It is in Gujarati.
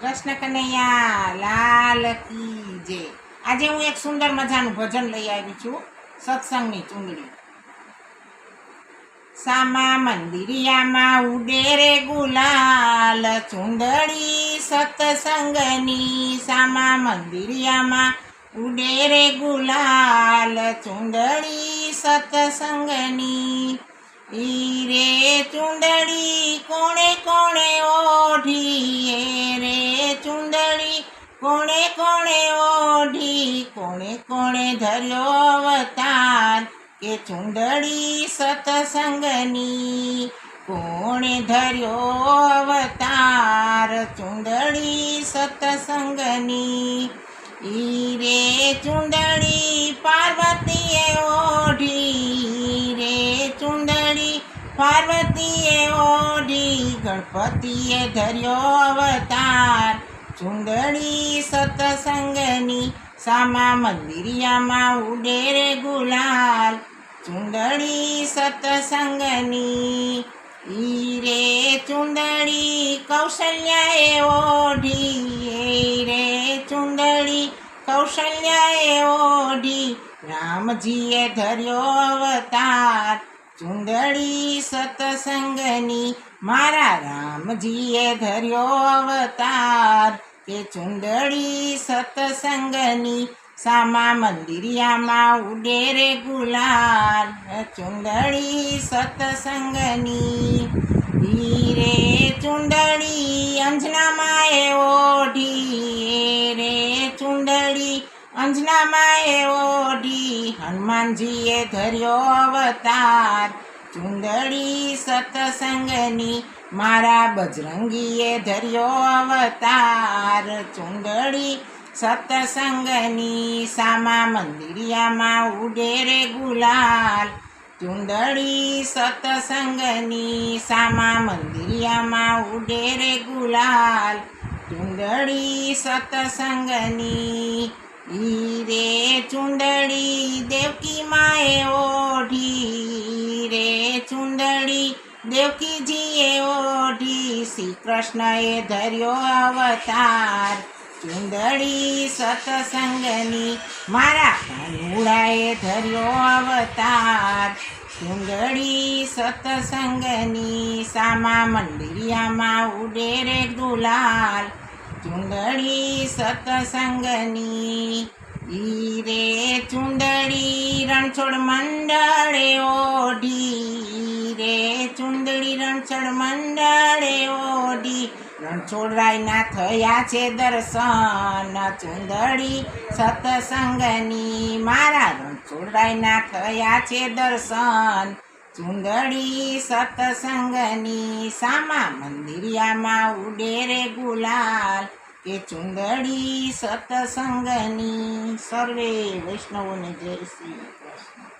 કૃષ્ણ કનૈયા લાલ કી જે. આજે હું એક સુંદર મજાનું ભજન લઈ આવી છું, સત્સંગની ચૂંદડી. સામા મંદિરિયામાં ઉડે રે ગુલાલ, ચૂંદડી સત્સંગની. સામા મંદિરિયામાં ઉડે રે ગુલાલ, ચૂંદડી સત્સંગની. ઈ રે ચૂંદડી કોણે કોણે કોણે કોણે ઓઢી, કોણે કોણે ધર્યો અવતાર, કે ચુંદડી સતસંગની. કોણે ધર્યો અવતાર, ચુંદડી સતસંગની. ઈ રે ચૂંદડી પાર્વતીએ ઓઢી રે ચુંદડી પાર્વતીએ ઓઢી, ગણપતિએ ધર્યો અવતાર ચૂંદડી સતસંગની સામા મંદિરિયામાં ઉડે રે ગુલાલ. ચુંદડી સતસંગની ઈ રે ચુંદડી કૌશલ્યાએ ઓઢી રે ચુંદડી કૌશલ્યાએ ઓઢી રામજીએ ધર્યો અવતાર. ચૂંદડી સત્સંગની મારા રામજીએ ધર્યો અવતાર કે ચૂંદડી સત્સંગની સામા મંદિરિયામાં ઉડે રે ગુલાલ ચૂંદડી સત્સંગની ઈ રે ચૂંદડી અંજનામાં એ અંજનામાં એવો ડી હનુમાનજીએ ધર્યો અવતાર. ચુંદડી સતસંગની મારા બજરંગીએ ધર્યો અવતાર. ચુંદડી સતસંગની સામા મંદિરિયામાં ઉડે રે ગુલાલ. ચુંદડી સતસંગની સામા મંદિરિયામાં ઉડે રે ગુલાલ. ચૂંદડી સત્સંગની રે ચુંદડી દેવકી માએ ઓઢી રે ચુંદડી દેવકીજીએ ઓઢી શ્રી કૃષ્ણએ ધર્યો અવતાર ચુંદડી સતસંગની મારા કાનુડાએ ધર્યો અવતાર ચુંદડી સતસંગની સામા મંદિરિયામાં ઉડે રે ગુલાલ ચૂંદડી સતસંગની. ઈ રે ચૂંદડી રણછોડ મંડળે ઓઢી. રે ચૂંદડી રણછોડ મંડળે ઓઢી. રણછોડરાયના થયા છે દર્શન. ચુંદડી સતસંગની. મારા રણછોડરાયના થયા છે દર્શન. ચૂંદડી સતસંગની સામા મંદિરિયામાં ઉડે રે ગુલાલ કે ચુંદડી સતસંગની? સર્વે વૈષ્ણવોને જય શ્રી કૃષ્ણ.